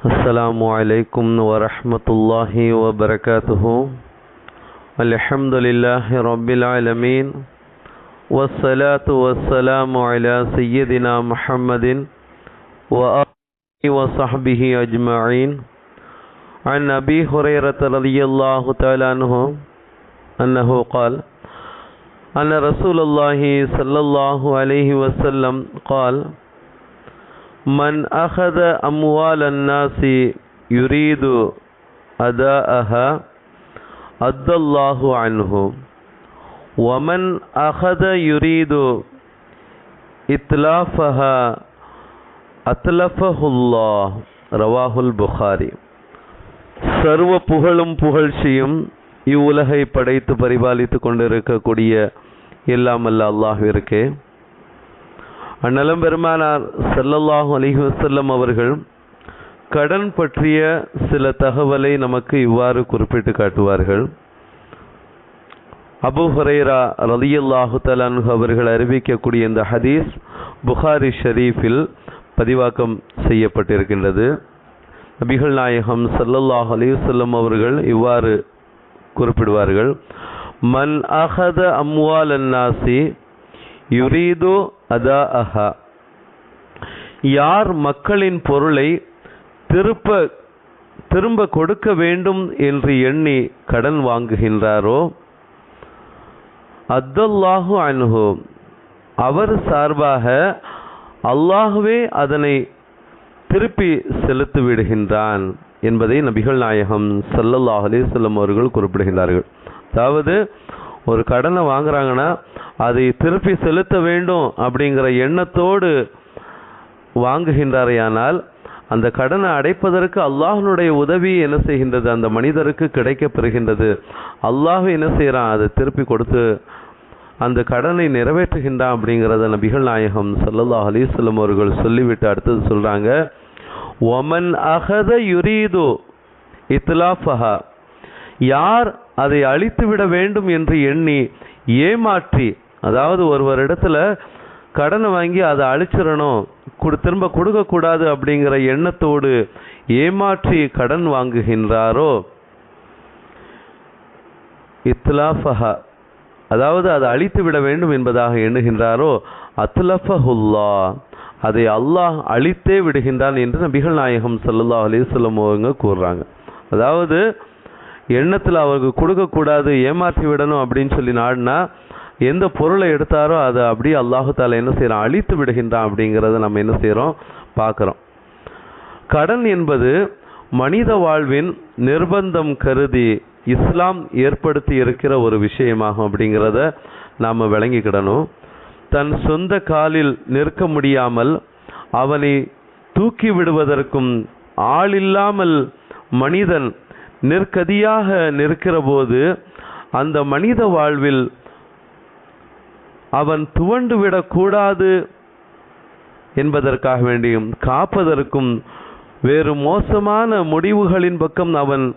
السلام عليكم ورحمة الله وبركاته. الحمد لله رب العالمين. والصلاة والسلام على سيدنا محمد وآله وصحبه أجمعين. عن أبي هريرة رضي الله تعالى عنه أنه قال أن رسول الله صلى الله عليه وسلم قال மன் அஹத அம்வால் அன்னாசி யுரீது அதா அஹ அத்தல்லாஹு அன்ஹு ஒமன் அஹத யுரீது இத்லாஃபஹா அத்லஃபஹுல்லா ரவாஹுல் புகாரி சர்வ புகழும் புகழ்ச்சியும் இவ்வுலகை படைத்து பரிபாலித்து கொண்டிருக்கக்கூடிய எல்லாமல்ல அல்லாஹிற்கு அல்லாஹ்விற்கே பெருமானார் ஸல்லல்லாஹு அலிஹி வசல்லம் அவர்கள் கடன் பற்றிய சில தகவலை நமக்கு இவ்வாறு குறிப்பிட்டு காட்டுவார்கள். அபு ஹுரைரா ரலியல்லாஹு தலான் அவர்கள் அறிவிக்கக்கூடிய இந்த ஹதீஸ் புகாரி ஷரீஃபில் பதிவாக்கம் செய்யப்பட்டிருக்கின்றது. நபிகள் நாயகம் சல்லல்லாஹ் அலைஹி அவர்கள் இவ்வாறு குறிப்பிடுவார்கள். மன் அஹத அம்வால் அன்னாசி யுரீது அதா அஹா யார் மக்களின் பொருளை திருப்ப திரும்ப கொடுக்க வேண்டும் என்று எண்ணி கடன் வாங்குகின்றாரோ? அத்தல்லாஹு அன்ஹு. அவர் சார்பாக அல்லாஹுவே அதனை திருப்பி செலுத்தி விடுகின்றான் என்பதை நபிகள் நாயகம் சல்லல்லாஹ் அலிசல்லம் அவர்கள் குறிப்பிடுகின்றார்கள். அதாவது ஒரு கடனை வாங்குறாங்கன்னா அதை திருப்பி செலுத்த வேண்டும் அப்படிங்கிற எண்ணத்தோடு வாங்குகின்றாரையானால் அந்த கடனை அடைப்பதற்கு அல்லாஹனுடைய உதவி என்ன செய்கின்றது? அந்த மனிதருக்கு கிடைக்க பெறுகின்றது. அல்லாஹ் என்ன செய்கிறான் அதை திருப்பி கொடுத்து அந்த கடனை நிறைவேற்றுகின்றான் அப்படிங்கிறத நபிகள் நாயகம் சல்லல்லாஹ் அலிஸ்லம் அவர்கள் சொல்லிவிட்டு அடுத்தது சொல்றாங்க ஒமன் அகத யுரீது இத்லாஃபஹா. யார் அதை அழித்து விட வேண்டும் என்று எண்ணி ஏமாற்றி அதாவது ஒருவரிடத்துல கடனை வாங்கி அதை அழிச்சிடணும் கொடு திரும்ப கொடுக்கக்கூடாது அப்படிங்கிற எண்ணத்தோடு ஏமாற்றி கடன் வாங்குகின்றாரோ? இத்லாஃபஹா அதாவது அதை அழித்து விட வேண்டும் என்பதாக எண்ணுகின்றாரோ? அத்லஃபஹுல்லா அதை அல்லாஹ் அழித்தே விடுகின்றான் என்று நபிகள் நாயகம் சல்லல்லாஹ் அலிஸ்லம் அவங்க கூறுறாங்க. அதாவது எண்ணத்தில் அவருக்கு கொடுக்கக்கூடாது ஏமாற்றி விடணும் அப்படின்னு சொல்லி நாடினா எந்த பொருளை எடுத்தாரோ அதை அப்படியே அல்லாஹு தாலா என்ன செய்கிறான் அழித்து விடுகின்றான் அப்படிங்கிறத நம்ம என்ன செய்கிறோம் பார்க்குறோம். கடன் என்பது மனித வாழ்வின் நிர்பந்தம் கருதி இஸ்லாம் ஏற்படுத்தி இருக்கிற ஒரு விஷயமாகும் அப்படிங்கிறத நாம் விளங்கிக்கிடணும். தன் சொந்த காலில் நிற்க முடியாமல் அவனை தூக்கி விடுவதற்கும் ஆளில்லாமல் மனிதன் நிற்கதியாக நிற்கிறபோது அந்த மனித வாழ்வில் அவன் துவண்டு விடக்கூடாது என்பதற்காக வேண்டியும் காப்பதற்கும் வேறு மோசமான முடிவுகளின் பக்கம் அவன்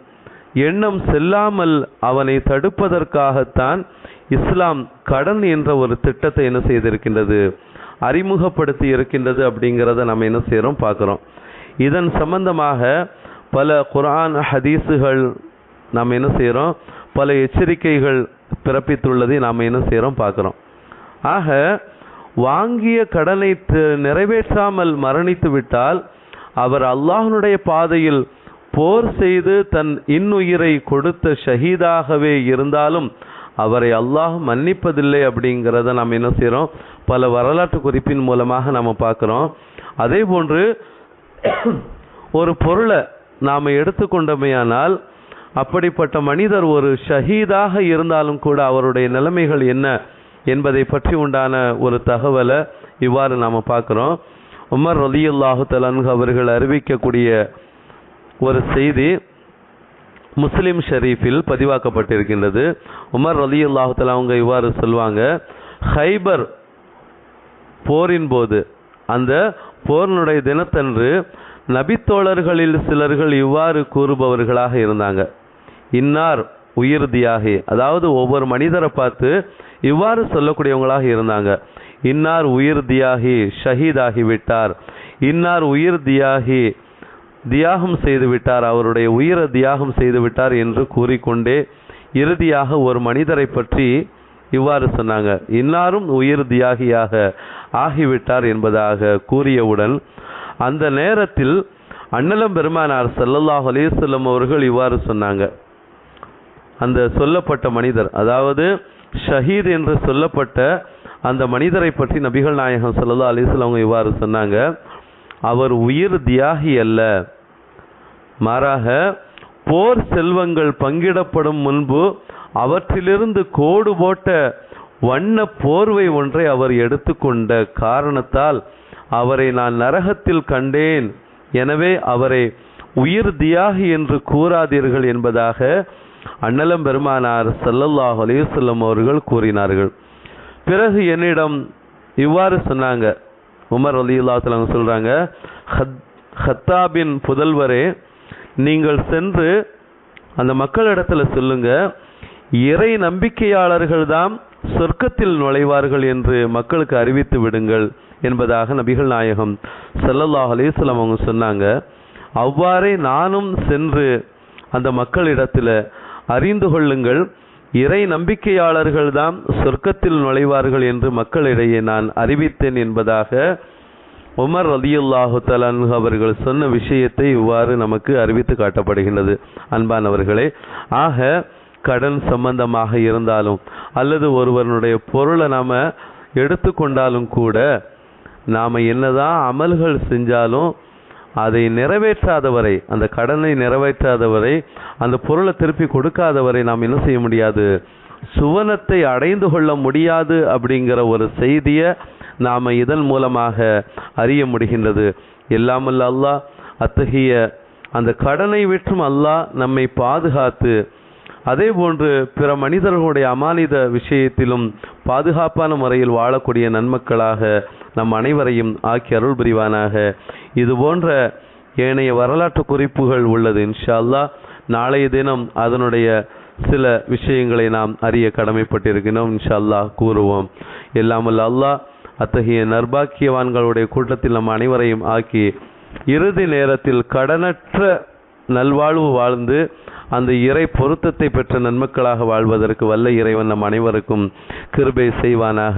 எண்ணம் செல்லாமல் அவனை தடுப்பதற்காகத்தான் இஸ்லாம் கடன் என்ற ஒரு திட்டத்தை என்ன செய்திருக்கின்றது அறிமுகப்படுத்தி இருக்கின்றது அப்படிங்கிறத நம்ம என்ன செய்கிறோம் பார்க்குறோம். இதன் சம்பந்தமாக பல குரான் ஹதீஸுகள் நாம் என்ன செய்கிறோம் பல எச்சரிக்கைகள் பிறப்பித்துள்ளதை நாம் என்ன செய்கிறோம் பார்க்குறோம். ஆக வாங்கிய கடனை நிறைவேற்றாமல் மரணித்து விட்டால் அவர் அல்லாஹனுடைய பாதையில் போர் செய்து தன் இன்னுயிரை கொடுத்த ஷஹீதாகவே இருந்தாலும் அவரை அல்லாஹ் மன்னிப்பதில்லை அப்படிங்கிறத நாம் என்ன செய்கிறோம் பல வரலாற்று குறிப்பின் மூலமாக நாம் பார்க்குறோம். அதே போன்று ஒரு பொருளை நாம் எடுத்துக்கொண்டமையானால் அப்படிப்பட்ட மனிதர் ஒரு ஷஹீதாக இருந்தாலும் கூட அவருடைய நிலைமைகள் என்ன என்பதை பற்றி உண்டான ஒரு தகவலை இவ்வாறு நாம் பார்க்குறோம். உமர் ரலியுல்லாஹு தலன்கு அவர்கள் அறிவிக்கக்கூடிய ஒரு செய்தி முஸ்லிம் ஷரீஃபில் பதிவாக்கப்பட்டிருக்கின்றது. உமர் ரலியுல்லாஹு தலா அவங்க இவ்வாறு சொல்லுவாங்க ஹைபர் போரின் போது அந்த போரினுடைய தினத்தன்று நபித்தோழர்களில் சிலர்கள் இவ்வாறு கூறுபவர்களாக இருந்தாங்க. இன்னார் உயிர் தியாகி அதாவது ஒவ்வொரு மனிதரை பார்த்து இவ்வாறு சொல்லக்கூடியவங்களாக இருந்தாங்க. இன்னார் உயிர் தியாகி ஷஹீதாகி விட்டார். இன்னார் உயிர் தியாகி தியாகம் செய்து விட்டார். அவருடைய உயிரை தியாகம் செய்து விட்டார் என்று கூறிக்கொண்டே இறுதியாக ஒரு மனிதரை பற்றி இவ்வாறு சொன்னாங்க. இன்னாரும் உயிர் தியாகியாக ஆகிவிட்டார் என்பதாக கூறியவுடன் அந்த நேரத்தில் அண்ணலம் பெருமானார் ஸல்லல்லாஹு அலைஹி அவர்கள் இவ்வாறு சொன்னாங்க. அந்த சொல்லப்பட்ட மனிதர் அதாவது ஷஹீத் என்று சொல்லப்பட்ட அந்த மனிதரை பற்றி நபிகள் நாயகம் ஸல்லல்லாஹு அலைஹி அவங்க இவ்வாறு சொன்னாங்க. அவர் உயிர் தியாகி அல்ல. மாறாக போர் செல்வங்கள் பங்கிடப்படும் முன்பு அவற்றிலிருந்து கோடு போட்ட வண்ண போர்வை ஒன்றை அவர் எடுத்துக்கொண்ட காரணத்தால் அவரை நான் நரகத்தில் கண்டேன். எனவே அவரை உயிர் தியாகி என்று கூறாதீர்கள் என்பதாக அண்ணலம் பெருமானார் சல்லல்லாஹ் அலையுசல்லம் அவர்கள் கூறினார்கள். பிறகு என்னிடம் இவ்வாறு சொன்னாங்க. உமர் ரலியல்லாஹு சொல்கிறாங்க "ஹத்- ஹத்தாபின் புதல்வரே நீங்கள் சென்று அந்த மக்களிடத்தில் சொல்லுங்க. இறை நம்பிக்கையாளர்கள்தான் சொர்க்கத்தில் நுழைவார்கள் என்று மக்களுக்கு அறிவித்து விடுங்கள். என்பதாக நபிகள் நாயகம் செல்லல்லாஹ் அலைஹி அவங்க சொன்னாங்க. அவ்வாறே நானும் சென்று அந்த மக்களிடத்தில் அறிந்து கொள்ளுங்கள். இறை நம்பிக்கையாளர்கள் தான் சொர்க்கத்தில் நுழைவார்கள் என்று மக்களிடையே நான் அறிவித்தேன் என்பதாக உமர் ரதியுல்லாஹு தலான் அவர்கள் சொன்ன விஷயத்தை இவ்வாறு நமக்கு அறிவித்து காட்டப்படுகின்றது. அன்பானவர்களே ஆக கடன் சம்பந்தமாக இருந்தாலும் அல்லது ஒருவனுடைய பொருளை நாம் எடுத்துக்கொண்டாலும் கூட நாம் என்னதான் அமல்கள் செஞ்சாலும் அதை நிறைவேற்றாதவரை அந்த கடனை நிறைவேற்றாதவரை அந்த பொருளை திருப்பி கொடுக்காதவரை நாம் என்ன செய்ய முடியாது? சுவனத்தை அடைந்து கொள்ள முடியாது அப்படிங்கிற ஒரு செய்தியை நாம் இதன் மூலமாக அறிய முடிகின்றது. எல்லாமல்ல அல்லாஹ் அத்தகைய அந்த கடனை விற்றும் அல்லாஹ் நம்மை பாதுகாத்து அதே போன்று பிற மனிதர்களுடைய அமானித விஷயத்திலும் பாதுகாப்பான முறையில் வாழக்கூடிய நன்மக்களாக நம் அனைவரையும் ஆக்கி அருள் புரிவானாக. இது போன்ற ஏனைய வரலாற்று குறிப்புகள் உள்ளது. இன்ஷா அல்லாஹ் நாளைய தினம் அதனுடைய சில விஷயங்களை நாம் அறிய கடமைப்பட்டிருக்கிறோம் இன்ஷா அல்லாஹ் கூறுவோம். இல்லாமல் அல்லாஹ் அத்தகைய நர்பாக்கியவான்களுடைய கூட்டத்தில் நம் அனைவரையும் ஆக்கி இறுதி நேரத்தில் கடனற்ற நல்வாழ்வு வாழ்ந்து அந்த இறை பொருத்தத்தை பெற்ற நன்மக்களாக வாழ்வதற்கு வல்ல இறைவன் நம் அனைவருக்கும் கிருபை செய்வானாக.